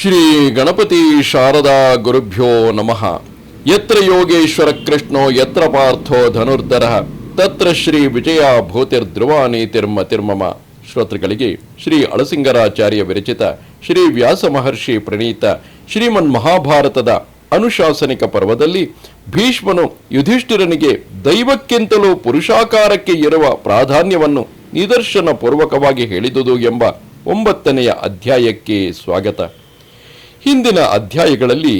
ಶ್ರೀ ಗಣಪತಿ ಶಾರದಾ ಗುರುಭ್ಯೋ ನಮಃ. ಯತ್ರ ಯೋಗೇಶ್ವರ ಕೃಷ್ಣೋ, ಯತ್ರ ಪಾರ್ಥೋ ಧನುರ್ಧರ, ತತ್ರ ಶ್ರೀ ವಿಜಯ ಭೂತಿರ್ಧ್ರುವಾನಿ ತಿರ್ಮ ತಿರ್ಮಮ. ಶ್ರೋತೃಗಳಿಗೆ ಶ್ರೀ ಅಳಸಿಂಗರಾಚಾರ್ಯ ವಿರಚಿತ ಶ್ರೀ ವ್ಯಾಸ ಮಹರ್ಷಿ ಪ್ರಣೀತ ಶ್ರೀಮನ್ ಮಹಾಭಾರತದ ಅನುಶಾಸನಿಕ ಪರ್ವದಲ್ಲಿ ಭೀಷ್ಮನು ಯುಧಿಷ್ಠಿರನಿಗೆ ದೈವಕ್ಕಿಂತಲೂ ಪುರುಷಾಕಾರಕ್ಕೆ ಇರುವ ಪ್ರಾಧಾನ್ಯವನ್ನು ನಿದರ್ಶನ ಪೂರ್ವಕವಾಗಿ ಹೇಳಿದುದು ಎಂಬ ಒಂಬತ್ತನೆಯ ಅಧ್ಯಾಯಕ್ಕೆ ಸ್ವಾಗತ. ಹಿಂದಿನ ಅಧ್ಯಾಯಗಳಲ್ಲಿ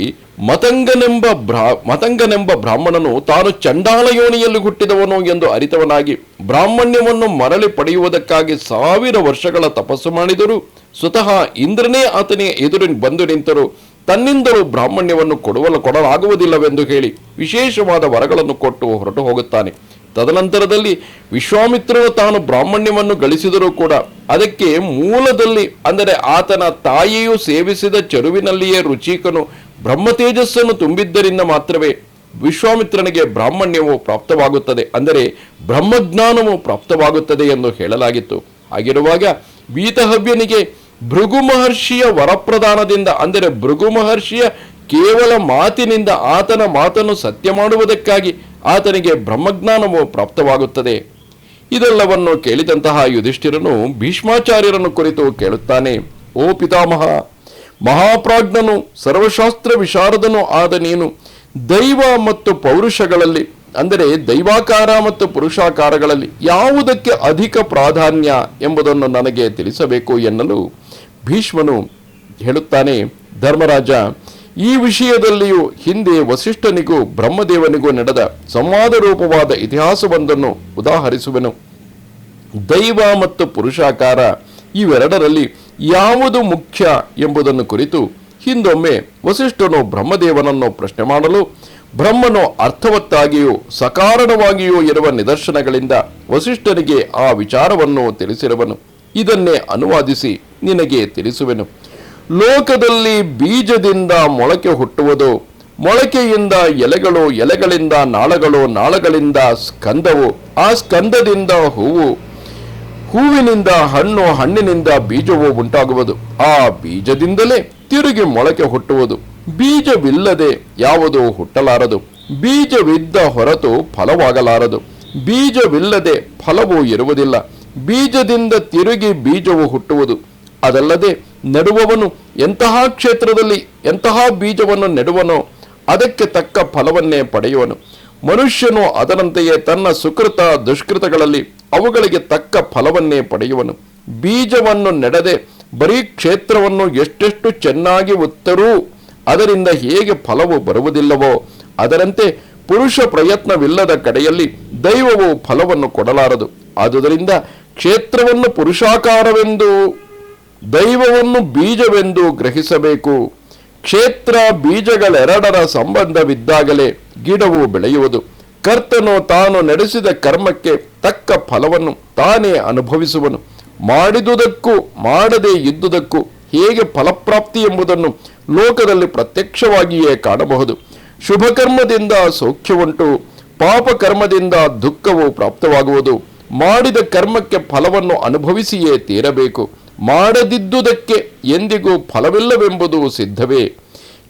ಮತಂಗನೆಂಬ ಬ್ರಾ, ಮತಂಗನೆಂಬ ಬ್ರಾಹ್ಮಣನು ತಾನು ಚಂಡಾಲ ಯೋನಿಯಲ್ಲಿ ಹುಟ್ಟಿದವನು ಎಂದು ಅರಿತವನಾಗಿ ಬ್ರಾಹ್ಮಣ್ಯವನ್ನು ಮರಳಿ ಪಡೆಯುವುದಕ್ಕಾಗಿ ಸಾವಿರ ವರ್ಷಗಳ ತಪಸ್ಸು ಮಾಡಿದರು ಸ್ವತಃ ಇಂದ್ರನೇ ಆತನೇ ಎದುರು ಬಂದು ನಿಂತರು. ತನ್ನಿಂದಲೂ ಬ್ರಾಹ್ಮಣ್ಯವನ್ನು ಕೊಡುವಲು, ಕೊಡಲಾಗುವುದಿಲ್ಲವೆಂದು ಹೇಳಿ ವಿಶೇಷವಾದ ವರಗಳನ್ನು ಕೊಟ್ಟು ಹೊರಟು ಹೋಗುತ್ತಾನೆ. ತದನಂತರದಲ್ಲಿ ವಿಶ್ವಾಮಿತ್ರರು ತಾನು ಬ್ರಾಹ್ಮಣ್ಯವನ್ನು ಗಳಿಸಿದರೂ ಕೂಡ ಅದಕ್ಕೆ ಮೂಲದಲ್ಲಿ, ಅಂದರೆ ಆತನ ತಾಯಿಯು ಸೇವಿಸಿದ ಚರುವಿನಲ್ಲಿಯೇ ರುಚಿಕನು ಬ್ರಹ್ಮತೇಜಸ್ಸನ್ನು ತುಂಬಿದ್ದರಿಂದ ಮಾತ್ರವೇ ವಿಶ್ವಾಮಿತ್ರನಿಗೆ ಬ್ರಾಹ್ಮಣ್ಯವು ಪ್ರಾಪ್ತವಾಗುತ್ತದೆ, ಅಂದರೆ ಬ್ರಹ್ಮಜ್ಞಾನವು ಪ್ರಾಪ್ತವಾಗುತ್ತದೆ ಎಂದು ಹೇಳಲಾಗಿತ್ತು. ಹಾಗಿರುವಾಗ ವೀತಹವ್ಯನಿಗೆ ಭೃಗು ಮಹರ್ಷಿಯ ವರಪ್ರದಾನದಿಂದ ಅಂದರೆ ಭೃಗು ಮಹರ್ಷಿಯ ಕೇವಲ ಮಾತಿನಿಂದ ಆತನ ಮಾತನ್ನು ಸತ್ಯ ಮಾಡುವುದಕ್ಕಾಗಿ ಆತನಿಗೆ ಬ್ರಹ್ಮಜ್ಞಾನವು ಪ್ರಾಪ್ತವಾಗುತ್ತದೆ. ಇದೆಲ್ಲವನ್ನು ಕೇಳಿದಂತಹ ಯುಧಿಷ್ಠಿರನು ಭೀಷ್ಮಾಚಾರ್ಯರನ್ನು ಕುರಿತು ಕೇಳುತ್ತಾನೆ, ಓ ಪಿತಾಮಹ, ಮಹಾಪ್ರಾಜ್ಞನು, ಸರ್ವಶಾಸ್ತ್ರ ವಿಶಾರದನು ಆದ ನೀನು, ದೈವ ಮತ್ತು ಪೌರುಷಗಳಲ್ಲಿ, ಅಂದರೆ ದೈವಾಕಾರ ಮತ್ತು ಪುರುಷಾಕಾರಗಳಲ್ಲಿ ಯಾವುದಕ್ಕೆ ಅಧಿಕ ಪ್ರಾಧಾನ್ಯ ಎಂಬುದನ್ನು ನನಗೆ ತಿಳಿಸಬೇಕು ಎನ್ನಲು ಭೀಷ್ಮನು ಹೇಳುತ್ತಾನೆ, ಧರ್ಮರಾಜ ಈ ವಿಷಯದಲ್ಲಿಯೂ ಹಿಂದೆ ವಸಿಷ್ಠನಿಗೂ ಬ್ರಹ್ಮದೇವನಿಗೂ ನಡೆದ ಸಂವಾದ ರೂಪವಾದ ಇತಿಹಾಸವೊಂದನ್ನು ಉದಾಹರಿಸುವೆನು. ದೈವ ಮತ್ತು ಪುರುಷಾಕಾರ ಇವೆರಡರಲ್ಲಿ ಯಾವುದು ಮುಖ್ಯ ಎಂಬುದನ್ನು ಕುರಿತು ಹಿಂದೊಮ್ಮೆ ವಸಿಷ್ಠನು ಬ್ರಹ್ಮದೇವನನ್ನು ಪ್ರಶ್ನೆ ಮಾಡಲು, ಬ್ರಹ್ಮನು ಅರ್ಥವತ್ತಾಗಿಯೂ ಸಕಾರಣವಾಗಿಯೂ ಇರುವ ನಿದರ್ಶನಗಳಿಂದ ವಸಿಷ್ಠನಿಗೆ ಆ ವಿಚಾರವನ್ನು ತಿಳಿಸಿರುವನು. ಇದನ್ನೇ ಅನುವಾದಿಸಿ ನಿನಗೆ ತಿಳಿಸುವೆನು. ಲೋಕದಲ್ಲಿ ಬೀಜದಿಂದ ಮೊಳಕೆ ಹುಟ್ಟುವುದು, ಮೊಳಕೆಯಿಂದ ಎಲೆಗಳು ಎಲೆಗಳಿಂದ ನಾಳಗಳು ನಾಳಗಳಿಂದ ಸ್ಕಂದವು, ಆ ಸ್ಕಂದದಿಂದ ಹೂವು, ಹೂವಿನಿಂದ ಹಣ್ಣು ಹಣ್ಣಿನಿಂದ ಬೀಜವು ಉಂಟಾಗುವುದು. ಆ ಬೀಜದಿಂದಲೇ ತಿರುಗಿ ಮೊಳಕೆ ಹುಟ್ಟುವುದು. ಬೀಜವಿಲ್ಲದೆ ಯಾವುದು ಹುಟ್ಟಲಾರದು. ಬೀಜವಿದ್ದ ಹೊರತು ಫಲವಾಗಲಾರದು. ಬೀಜವಿಲ್ಲದೆ ಫಲವು ಇರುವುದಿಲ್ಲ. ಬೀಜದಿಂದ ತಿರುಗಿ ಬೀಜವು ಹುಟ್ಟುವುದು. ಅದಲ್ಲದೆ ನೆಡುವವನು ಎಂತಹ ಕ್ಷೇತ್ರದಲ್ಲಿ ಎಂತಹ ಬೀಜವನ್ನು ನೆಡುವನೋ ಅದಕ್ಕೆ ತಕ್ಕ ಫಲವನ್ನೇ ಪಡೆಯುವನು. ಮನುಷ್ಯನು ಅದರಂತೆಯೇ ತನ್ನ ಸುಕೃತ ದುಷ್ಕೃತಗಳಲ್ಲಿ ಅವುಗಳಿಗೆ ತಕ್ಕ ಫಲವನ್ನೇ ಪಡೆಯುವನು. ಬೀಜವನ್ನು ನೆಡದೆ ಬರೀ ಕ್ಷೇತ್ರವನ್ನು ಎಷ್ಟೆಷ್ಟು ಚೆನ್ನಾಗಿ ಉತ್ತರೂ, ಅದರಿಂದ ಹೇಗೆ ಫಲವು ಬರುವುದಿಲ್ಲವೋ, ಅದರಂತೆ ಪುರುಷ ಪ್ರಯತ್ನವಿಲ್ಲದ ಕಡೆಯಲ್ಲಿ ದೈವವು ಫಲವನ್ನು ಕೊಡಲಾರದು. ಆದುದರಿಂದ ಕ್ಷೇತ್ರವನ್ನು ಪುರುಷಾಕಾರವೆಂದು ದೈವವನ್ನು ಬೀಜವೆಂದು ಗ್ರಹಿಸಬೇಕು. ಕ್ಷೇತ್ರ ಬೀಜಗಳೆರಡರ ಸಂಬಂಧವಿದ್ದಾಗಲೇ ಗಿಡವು ಬೆಳೆಯುವುದು. ಕರ್ತನು ತಾನು ನಡೆಸಿದ ಕರ್ಮಕ್ಕೆ ತಕ್ಕ ಫಲವನ್ನು ತಾನೇ ಅನುಭವಿಸುವನು. ಮಾಡಿದುದಕ್ಕೂ ಮಾಡದೇ ಇದ್ದುದಕ್ಕೂ ಹೇಗೆ ಫಲಪ್ರಾಪ್ತಿ ಎಂಬುದನ್ನು ಲೋಕದಲ್ಲಿ ಪ್ರತ್ಯಕ್ಷವಾಗಿಯೇ ಕಾಣಬಹುದು. ಶುಭಕರ್ಮದಿಂದ ಸೌಖ್ಯವುಂಟು, ಪಾಪಕರ್ಮದಿಂದ ದುಃಖವು ಪ್ರಾಪ್ತವಾಗುವುದು. ಮಾಡಿದ ಕರ್ಮಕ್ಕೆ ಫಲವನ್ನು ಅನುಭವಿಸಿಯೇ ತೀರಬೇಕು. ಮಾಡದಿದ್ದುದಕ್ಕೆ ಎಂದಿಗೂ ಫಲವಿಲ್ಲವೆಂಬುದು ಸಿದ್ಧವೇ.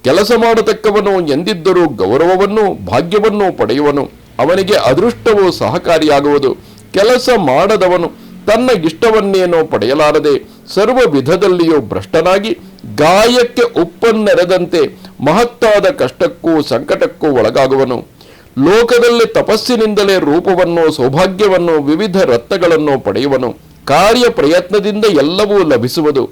ಕೆಲಸ ಮಾಡತಕ್ಕವನು ಎಂದಿದ್ದರೂ ಗೌರವವನ್ನು ಭಾಗ್ಯವನ್ನು ಪಡೆಯುವನು. ಅವನಿಗೆ ಅದೃಷ್ಟವು ಸಹಕಾರಿಯಾಗುವುದು. ಕೆಲಸ ಮಾಡದವನು ತನ್ನ ಇಷ್ಟವನ್ನೇನೋ ಪಡೆಯಲಾರದೆ ಸರ್ವ ವಿಧದಲ್ಲಿಯೂ ಭ್ರಷ್ಟನಾಗಿ ಗಾಯಕ್ಕೆ ಉಪ್ಪನ್ನೆರೆದಂತೆ ಮಹತ್ತಾದ ಕಷ್ಟಕ್ಕೂ ಸಂಕಟಕ್ಕೂ ಒಳಗಾಗುವನು. ಲೋಕದಲ್ಲಿ ತಪಸ್ಸಿನಿಂದಲೇ ರೂಪವನ್ನು ಸೌಭಾಗ್ಯವನ್ನು ವಿವಿಧ ರತ್ನಗಳನ್ನು ಪಡೆಯುವನು. ಕಾರ್ಯ ಪ್ರಯತ್ನದಿಂದ ಎಲ್ಲವೂ ಲಭಿಸುವುದು.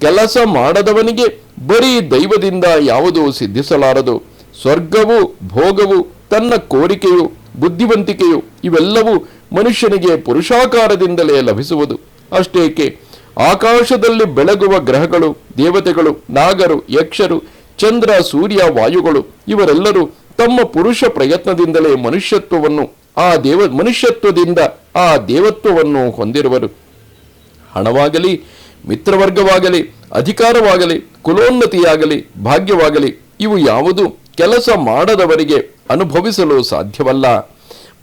ಕೆಲಸ ಮಾಡದವನಿಗೆ ಬರೀ ದೈವದಿಂದ ಯಾವುದೂ ಸಿದ್ಧಿಸಲಾರದು. ಸ್ವರ್ಗವು ಭೋಗವು ತನ್ನ ಕೋರಿಕೆಯು ಬುದ್ಧಿವಂತಿಕೆಯು ಇವೆಲ್ಲವೂ ಮನುಷ್ಯನಿಗೆ ಪುರುಷಾಕಾರದಿಂದಲೇ ಲಭಿಸುವುದು. ಅಷ್ಟೇಕೆ, ಆಕಾಶದಲ್ಲಿ ಬೆಳಗುವ ಗ್ರಹಗಳು, ದೇವತೆಗಳು, ನಾಗರು, ಯಕ್ಷರು, ಚಂದ್ರ, ಸೂರ್ಯ, ವಾಯುಗಳು ಇವರೆಲ್ಲರೂ ತಮ್ಮ ಪುರುಷ ಪ್ರಯತ್ನದಿಂದಲೇ ಮನುಷ್ಯತ್ವವನ್ನು, ಆ ದೇವ ಮನುಷ್ಯತ್ವದಿಂದ ಆ ದೇವತ್ವವನ್ನು ಹೊಂದಿರುವರು. ಹಣವಾಗಲಿ, ಮಿತ್ರವರ್ಗವಾಗಲಿ, ಅಧಿಕಾರವಾಗಲಿ, ಕುಲೋನ್ನತಿಯಾಗಲಿ, ಭಾಗ್ಯವಾಗಲಿ, ಇವು ಯಾವುದು ಕೆಲಸ ಮಾಡದವರಿಗೆ ಅನುಭವಿಸಲು ಸಾಧ್ಯವಲ್ಲ.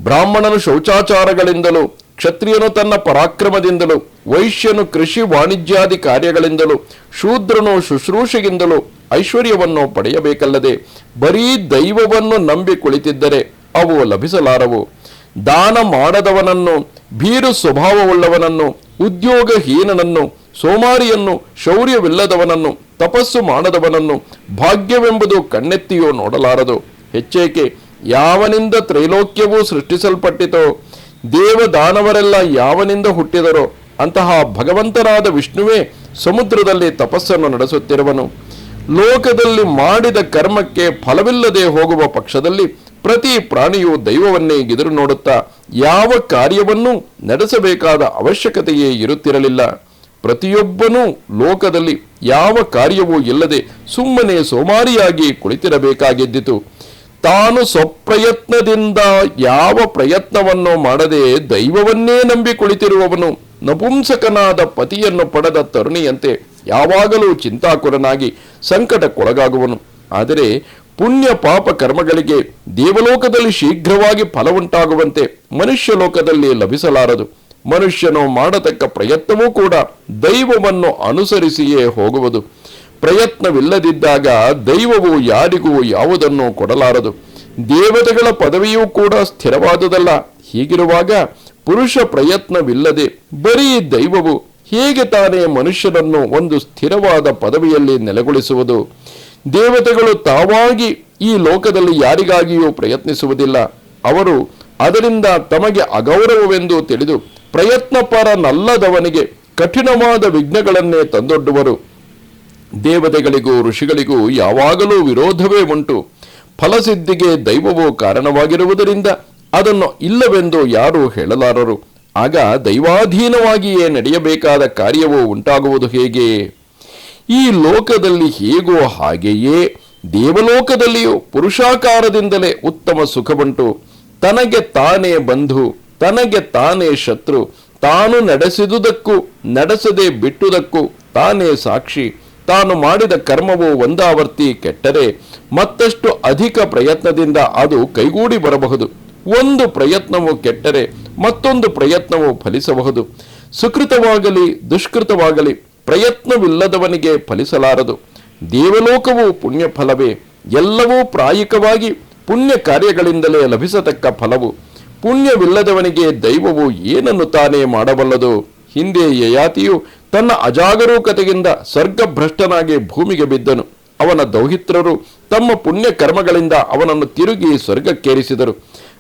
ಬ್ರಾಹ್ಮಣನು ಶೌಚಾಚಾರಗಳಿಂದಲೂ, ಕ್ಷತ್ರಿಯನು ತನ್ನ ಪರಾಕ್ರಮದಿಂದಲೂ, ವೈಶ್ಯನು ಕೃಷಿ ವಾಣಿಜ್ಯಾದಿ ಕಾರ್ಯಗಳಿಂದಲೂ, ಶೂದ್ರನು ಶುಶ್ರೂಷೆಗಿಂದಲೂ ಐಶ್ವರ್ಯವನ್ನು ಪಡೆಯಬೇಕಲ್ಲದೆ, ಬರೀ ದೈವವನ್ನು ನಂಬಿ ಕುಳಿತಿದ್ದರೆ ಅವು ಲಭಿಸಲಾರವು. ದಾನ ಮಾಡದವನನ್ನು, ಭೀರು ಸ್ವಭಾವವುಳ್ಳವನನ್ನು ಉದ್ಯೋಗಹೀನನನ್ನು, ಸೋಮಾರಿಯನ್ನು, ಶೌರ್ಯವಿಲ್ಲದವನನ್ನು, ತಪಸ್ಸು ಮಾಡದವನನ್ನು ಭಾಗ್ಯವೆಂಬುದು ಕಣ್ಣೆತ್ತಿಯೋ ನೋಡಲಾರದು. ಹೆಚ್ಚೇಕೆ, ಯಾವನಿಂದ ತ್ರೈಲೋಕ್ಯವೂ ಸೃಷ್ಟಿಸಲ್ಪಟ್ಟಿತೋ, ದೇವದಾನವರೆಲ್ಲ ಯಾವನಿಂದ ಹುಟ್ಟಿದರೋ, ಅಂತಹ ಭಗವಂತನಾದ ವಿಷ್ಣುವೇ ಸಮುದ್ರದಲ್ಲಿ ತಪಸ್ಸನ್ನು ನಡೆಸುತ್ತಿರುವನು. ಲೋಕದಲ್ಲಿ ಮಾಡಿದ ಕರ್ಮಕ್ಕೆ ಫಲವಿಲ್ಲದೆ ಹೋಗುವ ಪಕ್ಷದಲ್ಲಿ ಪ್ರತಿ ಪ್ರಾಣಿಯು ದೈವವನ್ನೇ ಎದುರು ನೋಡುತ್ತಾ ಯಾವ ಕಾರ್ಯವನ್ನೂ ನಡೆಸಬೇಕಾದ ಅವಶ್ಯಕತೆಯೇ ಇರುತ್ತಿರಲಿಲ್ಲ. ಪ್ರತಿಯೊಬ್ಬನೂ ಲೋಕದಲ್ಲಿ ಯಾವ ಕಾರ್ಯವೂ ಇಲ್ಲದೆ ಸುಮ್ಮನೆ ಸೋಮಾರಿಯಾಗಿ ಕುಳಿತಿರಬೇಕಾಗಿದ್ದಿತು. ತಾನು ಸ್ವಪ್ರಯತ್ನದಿಂದ ಯಾವ ಪ್ರಯತ್ನವನ್ನು ಮಾಡದೆ ದೈವವನ್ನೇ ನಂಬಿ ಕುಳಿತಿರುವವನು ನಪುಂಸಕನಾದ ಪತಿಯನ್ನು ಪಡೆದ ತರುಣಿಯಂತೆ ಯಾವಾಗಲೂ ಚಿಂತಾಕುರನಾಗಿ ಸಂಕಟಕ್ಕೊಳಗಾಗುವನು. ಆದರೆ ಪುಣ್ಯ ಪಾಪ ಕರ್ಮಗಳಿಗೆ ದೇವಲೋಕದಲ್ಲಿ ಶೀಘ್ರವಾಗಿ ಫಲವುಂಟಾಗುವಂತೆ ಮನುಷ್ಯ ಲೋಕದಲ್ಲಿ ಲಭಿಸಲಾರದು. ಮನುಷ್ಯನು ಮಾಡತಕ್ಕ ಪ್ರಯತ್ನವೂ ಕೂಡ ದೈವವನ್ನು ಅನುಸರಿಸಿಯೇ ಹೋಗುವುದು. ಪ್ರಯತ್ನವಿಲ್ಲದಿದ್ದಾಗ ದೈವವು ಯಾರಿಗೂ ಯಾವುದನ್ನು ಕೊಡಲಾರದು. ದೇವತೆಗಳ ಪದವಿಯೂ ಕೂಡ ಸ್ಥಿರವಾದುದಲ್ಲ. ಹೀಗಿರುವಾಗ ಪುರುಷ ಪ್ರಯತ್ನವಿಲ್ಲದೆ ಬರೀ ದೈವವು ಹೇಗೆ ತಾನೇ ಮನುಷ್ಯನನ್ನು ಒಂದು ಸ್ಥಿರವಾದ ಪದವಿಯಲ್ಲಿ ನೆಲೆಗೊಳಿಸುವುದು? ದೇವತೆಗಳು ತಾವಾಗಿ ಈ ಲೋಕದಲ್ಲಿ ಯಾರಿಗಾಗಿಯೂ ಪ್ರಯತ್ನಿಸುವುದಿಲ್ಲ. ಅವರು ಅದರಿಂದ ತಮಗೆ ಅಗೌರವವೆಂದು ತಿಳಿದು ಪ್ರಯತ್ನಪರನಲ್ಲದವನಿಗೆ ಕಠಿಣವಾದ ವಿಘ್ನಗಳನ್ನೇ ತಂದೊಡ್ಡುವರು. ದೇವತೆಗಳಿಗೂ ಋಷಿಗಳಿಗೂ ಯಾವಾಗಲೂ ವಿರೋಧವೇ ಉಂಟು. ಫಲಸಿದ್ಧಿಗೆ ದೈವವು ಕಾರಣವಾಗಿರುವುದರಿಂದ ಅದನ್ನು ಇಲ್ಲವೆಂದು ಯಾರೂ ಹೇಳಲಾರರು. ಆಗ ದೈವಾಧೀನವಾಗಿಯೇ ನಡೆಯಬೇಕಾದ ಕಾರ್ಯವು ಉಂಟಾಗುವುದು ಹೇಗೆ? ಈ ಲೋಕದಲ್ಲಿ ಹೇಗೋ ಹಾಗೆಯೇ ದೇವಲೋಕದಲ್ಲಿಯೂ ಪುರುಷಾಕಾರದಿಂದಲೇ ಉತ್ತಮ ಸುಖವುಂಟು. ತನಗೆ ತಾನೇ ಬಂಧು, ತನಗೆ ತಾನೇ ಶತ್ರು, ತಾನು ನಡೆಸಿದುದಕ್ಕೂ, ನಡೆಸದೆ ಬಿಟ್ಟುದಕ್ಕೂ ತಾನೇ ಸಾಕ್ಷಿ. ತಾನು ಮಾಡಿದ ಕರ್ಮವು ಒಂದಾವರ್ತಿ ಕೆಟ್ಟರೆ ಮತ್ತಷ್ಟು ಅಧಿಕ ಪ್ರಯತ್ನದಿಂದ ಅದು ಕೈಗೂಡಿ ಬರಬಹುದು. ಒಂದು ಪ್ರಯತ್ನವು ಕೆಟ್ಟರೆ, ಮತ್ತೊಂದು ಪ್ರಯತ್ನವು ಫಲಿಸಬಹುದು. ಸುಕೃತವಾಗಲಿ, ದುಷ್ಕೃತವಾಗಲಿ ಪ್ರಯತ್ನವಿಲ್ಲದವನಿಗೆ ಫಲಿಸಲಾರದು. ದೇವಲೋಕವು ಪುಣ್ಯ ಫಲವೇ ಎಲ್ಲವೂ ಪ್ರಾಯಿಕವಾಗಿ ಪುಣ್ಯ ಕಾರ್ಯಗಳಿಂದಲೇ ಲಭಿಸತಕ್ಕ ಫಲವು. ಪುಣ್ಯವಿಲ್ಲದವನಿಗೆ ದೈವವು ಏನನ್ನು ತಾನೇ ಮಾಡಬಲ್ಲದು? ಹಿಂದೆ ಯಯಾತಿಯು ತನ್ನ ಅಜಾಗರೂಕತೆಯಿಂದ ಸರ್ಗಭ್ರಷ್ಟನಾಗಿ ಭೂಮಿಗೆ ಬಿದ್ದನು. ಅವನ ದೌಹಿತ್ರರು ತಮ್ಮ ಪುಣ್ಯ ಕರ್ಮಗಳಿಂದ ಅವನನ್ನು ತಿರುಗಿ ಸ್ವರ್ಗಕ್ಕೇರಿಸಿದರು.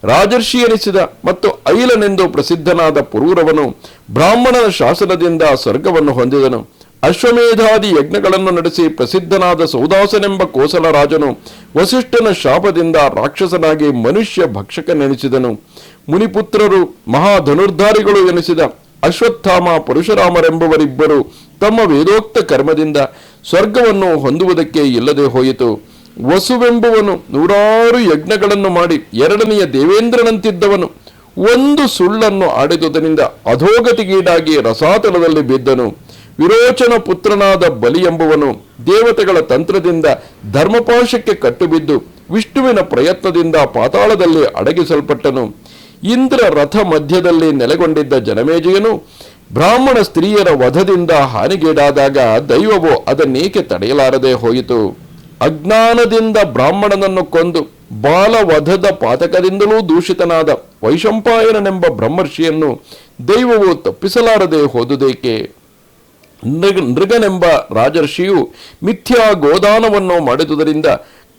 ರಾಜರ್ಷಿ ಎನಿಸಿದ ಮತ್ತು ಐಲನೆಂದು ಪ್ರಸಿದ್ಧನಾದ ಪುರೂರವನು ಬ್ರಾಹ್ಮಣನ ಶಾಸನದಿಂದ ಸ್ವರ್ಗವನ್ನು ಹೊಂದಿದನು. ಅಶ್ವಮೇಧಾದಿ ಯಜ್ಞಗಳನ್ನು ನಡೆಸಿ ಪ್ರಸಿದ್ಧನಾದ ಸೌದಾಸನೆಂಬ ಕೋಸಲ ರಾಜನು ವಸಿಷ್ಠನ ಶಾಪದಿಂದ ರಾಕ್ಷಸನಾಗಿ ಮನುಷ್ಯ ಭಕ್ಷಕನೆನಿಸಿದನು. ಮುನಿಪುತ್ರರು, ಮಹಾಧನುರ್ಧಾರಿಗಳು ಎನಿಸಿದ ಅಶ್ವತ್ಥಾಮ ಪರಶುರಾಮರೆಂಬವರಿಬ್ಬರು ತಮ್ಮ ವೇದೋಕ್ತ ಕರ್ಮದಿಂದ ಸ್ವರ್ಗವನ್ನು ಹೊಂದುವುದಕ್ಕೆ ಇಲ್ಲದೆ ಹೋಯಿತು. ವಸುವೆಂಬುವನು ನೂರಾರು ಯಜ್ಞಗಳನ್ನು ಮಾಡಿ ಎರಡನೆಯ ದೇವೇಂದ್ರನಂತಿದ್ದವನು. ಒಂದು ಸುಳ್ಳನ್ನು ಆಡಿದುದರಿಂದ ಅಧೋಗತಿಗೀಡಾಗಿ ರಸಾತಲದಲ್ಲಿ ಬಿದ್ದನು. ವಿರೋಚನ ಪುತ್ರನಾದ ಬಲಿ ಎಂಬುವನು ದೇವತೆಗಳ ತಂತ್ರದಿಂದ ಧರ್ಮಪಾಶಕ್ಕೆ ಕಟ್ಟುಬಿದ್ದು ವಿಷ್ಣುವಿನ ಪ್ರಯತ್ನದಿಂದ ಪಾತಾಳದಲ್ಲಿ ಅಡಗಿಸಲ್ಪಟ್ಟನು. ಇಂದ್ರ ರಥ ಮಧ್ಯದಲ್ಲಿ ನೆಲೆಗೊಂಡಿದ್ದ ಜನಮೇಜಯನು ಬ್ರಾಹ್ಮಣ ಸ್ತ್ರೀಯರ ವಧದಿಂದ ಹಾನಿಗೀಡಾದಾಗ ದೈವವು ಅದನ್ನೇಕೆ ತಡೆಯಲಾರದೆ ಹೋಯಿತು? ಅಜ್ಞಾನದಿಂದ ಬ್ರಾಹ್ಮಣನನ್ನು ಕೊಂದು ಬಾಲವಧದ ಪಾತಕದಿಂದಲೂ ದೂಷಿತನಾದ ವೈಶಂಪಾಯನನೆಂಬ ಬ್ರಹ್ಮರ್ಷಿಯನ್ನು ದೈವವು ತಪ್ಪಿಸಲಾರದೆ ಹೋದುದೇಕೆ? ನೃಗ ನೃಗನೆಂಬ ರಾಜರ್ಷಿಯು ಮಿಥ್ಯಾ ಗೋದಾನವನ್ನು ಮಾಡಿದುದರಿಂದ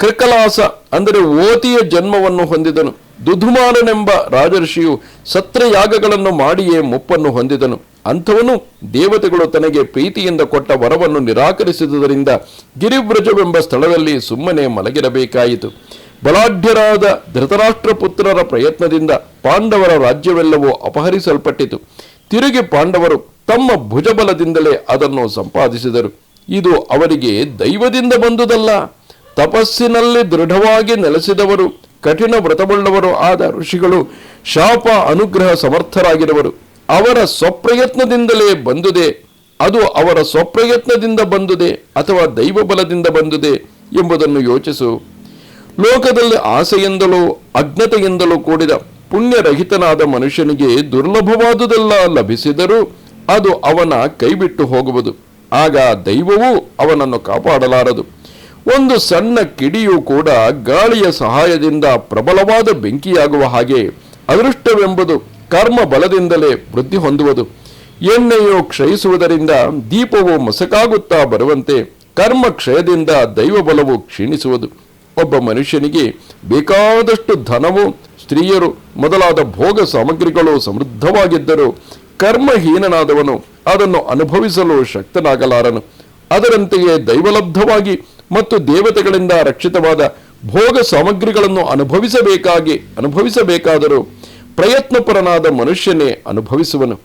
ಕೃಕಲಾಸ, ಅಂದರೆ ಓತಿಯ ಜನ್ಮವನ್ನು ಹೊಂದಿದನು. ದುಧುಮಾನನೆಂಬ ರಾಜರ್ಷಿಯು ಸತ್ರಯಾಗಗಳನ್ನು ಮಾಡಿಯೇ ಮುಪ್ಪನ್ನು ಹೊಂದಿದನು. ಅಂಥವನು ದೇವತೆಗಳು ತನಗೆ ಪ್ರೀತಿಯಿಂದ ಕೊಟ್ಟ ವರವನ್ನು ನಿರಾಕರಿಸಿದುದರಿಂದ ಗಿರಿವ್ರಜವೆಂಬ ಸ್ಥಳದಲ್ಲಿ ಸುಮ್ಮನೆ ಮಲಗಿರಬೇಕಾಯಿತು. ಬಲಾಢ್ಯರಾದ ಧೃತರಾಷ್ಟ್ರ ಪುತ್ರರ ಪ್ರಯತ್ನದಿಂದ ಪಾಂಡವರ ರಾಜ್ಯವೆಲ್ಲವೂ ಅಪಹರಿಸಲ್ಪಟ್ಟಿತು. ತಿರುಗಿ ಪಾಂಡವರು ತಮ್ಮ ಭುಜಬಲದಿಂದಲೇ ಅದನ್ನು ಸಂಪಾದಿಸಿದರು. ಇದು ಅವರಿಗೆ ದೈವದಿಂದ ಬಂದುದಲ್ಲ. ತಪಸ್ಸಿನಲ್ಲಿ ದೃಢವಾಗಿ ನೆಲೆಸಿದವರು, ಕಠಿಣ ವ್ರತವುಳ್ಳವರು ಆದ ಋಷಿಗಳು ಶಾಪ ಅನುಗ್ರಹ ಸಮರ್ಥರಾಗಿರುವರು. ಅವರ ಸ್ವಪ್ರಯತ್ನದಿಂದಲೇ ಬಂದುದೆ, ಅದು ಅವರ ಸ್ವಪ್ರಯತ್ನದಿಂದ ಬಂದುದೆ ಅಥವಾ ದೈವ ಬಲದಿಂದ ಬಂದುದೇ ಎಂಬುದನ್ನು ಯೋಚಿಸು. ಲೋಕದಲ್ಲಿ ಆಸೆಯಿಂದಲೂ ಅಜ್ಞತೆಯಿಂದಲೋ ಕೂಡಿದ ಪುಣ್ಯರಹಿತನಾದ ಮನುಷ್ಯನಿಗೆ ದುರ್ಲಭವಾದುದೆಲ್ಲ ಲಭಿಸಿದರೂ ಅದು ಅವನ ಕೈಬಿಟ್ಟು ಹೋಗುವುದು. ಆಗ ದೈವವೂ ಅವನನ್ನು ಕಾಪಾಡಲಾರದು. ಒಂದು ಸಣ್ಣ ಕಿಡಿಯೂ ಕೂಡ ಗಾಳಿಯ ಸಹಾಯದಿಂದ ಪ್ರಬಲವಾದ ಬೆಂಕಿಯಾಗುವ ಹಾಗೆ ಅದೃಷ್ಟವೆಂಬುದು ಕರ್ಮ ಬಲದಿಂದಲೇ ವೃದ್ಧಿ ಹೊಂದುವುದು. ಎಣ್ಣೆಯು ಕ್ಷಯಿಸುವುದರಿಂದ ದೀಪವು ಮಸಕಾಗುತ್ತಾ ಬರುವಂತೆ ಕರ್ಮ ಕ್ಷಯದಿಂದ ದೈವ ಬಲವು ಕ್ಷೀಣಿಸುವುದು. ಒಬ್ಬ ಮನುಷ್ಯನಿಗೆ ಬೇಕಾದಷ್ಟು ಧನವು, ಸ್ತ್ರೀಯರು ಮೊದಲಾದ ಭೋಗ ಸಾಮಗ್ರಿಗಳು ಸಮೃದ್ಧವಾಗಿದ್ದರೂ ಕರ್ಮಹೀನನಾದವನು, ಅದನ್ನು ಅನುಭವಿಸಲು ಶಕ್ತನಾಗಲಾರನು. ಅದರಂತೆಯೇ ದೈವಲಬ್ಧವಾಗಿ ಮತ್ತು ದೇವತೆಗಳಿಂದ ರಕ್ಷಿತವಾದ ಭೋಗ ಸಾಮಗ್ರಿಗಳನ್ನು ಅನುಭವಿಸಬೇಕಾಗಿ, ಅನುಭವಿಸಬೇಕಾದರೂ ಪ್ರಯತ್ನಪರನಾದ ಮನುಷ್ಯನೇ ಅನುಭವಿಸುವನು.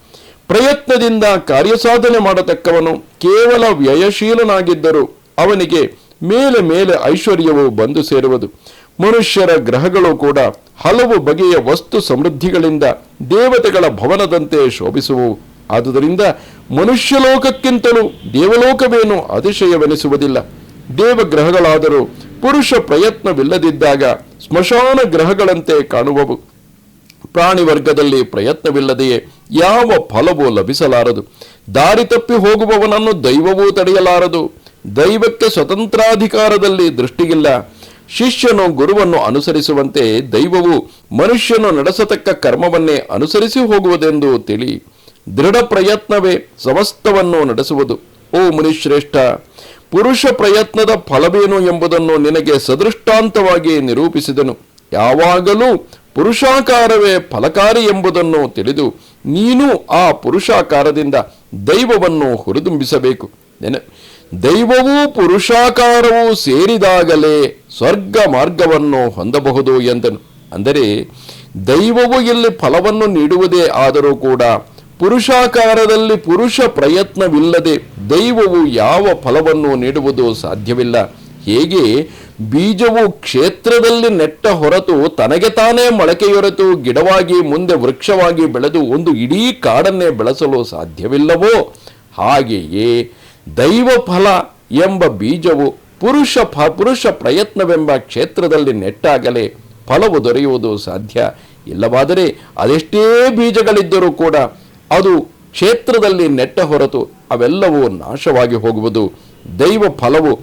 ಪ್ರಯತ್ನದಿಂದ ಕಾರ್ಯಸಾಧನೆ ಮಾಡತಕ್ಕವನು ಕೇವಲ ವ್ಯಯಶೀಲನಾಗಿದ್ದರೂ ಅವನಿಗೆ ಮೇಲೆ ಮೇಲೆ ಐಶ್ವರ್ಯವು ಬಂದು ಸೇರುವುದು. ಮನುಷ್ಯರ ಗ್ರಹಗಳು ಕೂಡ ಹಲವು ಬಗೆಯ ವಸ್ತು ಸಮೃದ್ಧಿಗಳಿಂದ ದೇವತೆಗಳ ಭವನದಂತೆ ಶೋಭಿಸುವು. ಆದುದರಿಂದ ಮನುಷ್ಯಲೋಕಕ್ಕಿಂತಲೂ ದೇವಲೋಕವೇನು ಅತಿಶಯವೆನಿಸುವುದಿಲ್ಲ. ದೇವಗ್ರಹಗಳಾದರೂ ಪುರುಷ ಪ್ರಯತ್ನವಿಲ್ಲದಿದ್ದಾಗ ಸ್ಮಶಾನ ಗ್ರಹಗಳಂತೆ ಕಾಣುವವು. ಪ್ರಾಣಿ ವರ್ಗದಲ್ಲಿ ಪ್ರಯತ್ನವಿಲ್ಲದೆಯೇ ಯಾವ ಫಲವೂ ಲಭಿಸಲಾರದು. ದಾರಿ ತಪ್ಪಿ ಹೋಗುವವನನ್ನು ದೈವವೂ ತಡೆಯಲಾರದು. ದೈವಕ್ಕೆ ಸ್ವತಂತ್ರಾಧಿಕಾರದಲ್ಲಿ ದೃಷ್ಟಿಗಿಲ್ಲ ಶಿಷ್ಯನು ಗುರುವನ್ನು ಅನುಸರಿಸುವಂತೆ ದೈವವು ಮನುಷ್ಯನು ನಡೆಸತಕ್ಕ ಕರ್ಮವನ್ನೇ ಅನುಸರಿಸಿ ಹೋಗುವುದೆಂದು ತಿಳಿ. ದೃಢ ಪ್ರಯತ್ನವೇ ಸಮಸ್ತವನ್ನು ನಡೆಸುವುದು. ಓ ಮುನಿಶ್ರೇಷ್ಠ, ಪುರುಷ ಪ್ರಯತ್ನದ ಫಲವೇನು ಎಂಬುದನ್ನು ನಿನಗೆ ಸದೃಷ್ಟಾಂತವಾಗಿ ನಿರೂಪಿಸಿದನು. ಯಾವಾಗಲೂ ಪುರುಷಾಕಾರವೇ ಫಲಕಾರಿ ಎಂಬುದನ್ನು ತಿಳಿದು ನೀನು ಆ ಪುರುಷಾಕಾರದಿಂದ ದೈವವನ್ನು ಹುರಿದುಂಬಿಸಬೇಕು. ದೈವವೂ ಪುರುಷಾಕಾರವೂ ಸೇರಿದಾಗಲೇ ಸ್ವರ್ಗ ಮಾರ್ಗವನ್ನು ಹೊಂದಬಹುದು ಎಂದನು. ಅಂದರೆ ದೈವವು ಇಲ್ಲಿ ಫಲವನ್ನು ನೀಡುವುದೇ ಆದರೂ ಕೂಡ ಪುರುಷಾಕಾರದಲ್ಲಿ ಪುರುಷ ಪ್ರಯತ್ನವಿಲ್ಲದೆ ದೈವವು ಯಾವ ಫಲವನ್ನು ನೀಡುವುದು ಸಾಧ್ಯವಿಲ್ಲ. ಹೇಗೆ? ಬೀಜವು ಕ್ಷೇತ್ರದಲ್ಲಿ ನೆಟ್ಟ ಹೊರತು ತನಗೆ ತಾನೇ ಮೊಳಕೆಯೊರೆತು ಗಿಡವಾಗಿ ಮುಂದೆ ವೃಕ್ಷವಾಗಿ ಬೆಳೆದು ಒಂದು ಇಡೀ ಕಾಡನ್ನೇ ಬೆಳೆಸಲು ಸಾಧ್ಯವಿಲ್ಲವೋ? ಹಾಗೆಯೇ ದೈವ ಫಲ ಎಂಬ ಬೀಜವು ಪುರುಷ ಪುರುಷ ಪ್ರಯತ್ನವೆಂಬ ಕ್ಷೇತ್ರದಲ್ಲಿ ನೆಟ್ಟಾಗಲೇ ಫಲವು ದೊರೆಯುವುದು ಸಾಧ್ಯ. ಇಲ್ಲವಾದರೆ ಅದೆಷ್ಟೇ ಬೀಜಗಳಿದ್ದರೂ ಕೂಡ ಅದು ಕ್ಷೇತ್ರದಲ್ಲಿ ನೆಟ್ಟ ಹೊರತು ಅವೆಲ್ಲವೂ ನಾಶವಾಗಿ ಹೋಗುವುದು. ದೈವ ಫಲವು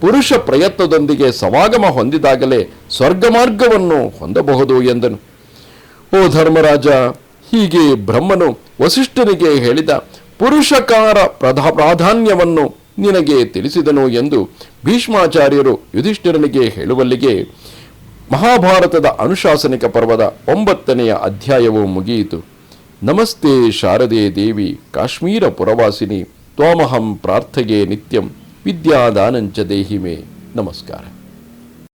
ಪುರುಷ ಪ್ರಯತ್ನದೊಂದಿಗೆ ಸಮಾಗಮ ಹೊಂದಿದಾಗಲೇ ಸ್ವರ್ಗ ಮಾರ್ಗವನ್ನು ಹೊಂದಬಹುದು ಎಂದನು. ಓ ಧರ್ಮರಾಜ, ಹೀಗೆ ಬ್ರಹ್ಮನು ವಸಿಷ್ಠನಿಗೆ ಹೇಳಿದ ಪುರುಷಕಾರ ಪ್ರಧಾ, ಪ್ರಾಧಾನ್ಯವನ್ನು ನಿನಗೆ ತಿಳಿಸಿದನು ಎಂದು ಭೀಷ್ಮಾಚಾರ್ಯರು ಯುಧಿಷ್ಠಿರನಿಗೆ ಹೇಳುವಲ್ಲಿಗೆ ಮಹಾಭಾರತದ ಅನುಶಾಸನಿಕ ಪರ್ವದ ಒಂಬತ್ತನೆಯ ಅಧ್ಯಾಯವು ಮುಗಿಯಿತು. ನಮಸ್ತೆ ಶಾರದೆ ದೇವಿ, ಕಾಶ್ಮೀರ ಪುರವಾಸಿನಿ, ತ್ವಾಮಹಂ ಪ್ರಾರ್ಥಗೆ ನಿತ್ಯಂ, ವಿದ್ಯಾದಾನಂಚ ದೇಹಿಮೆ. ನಮಸ್ಕಾರ.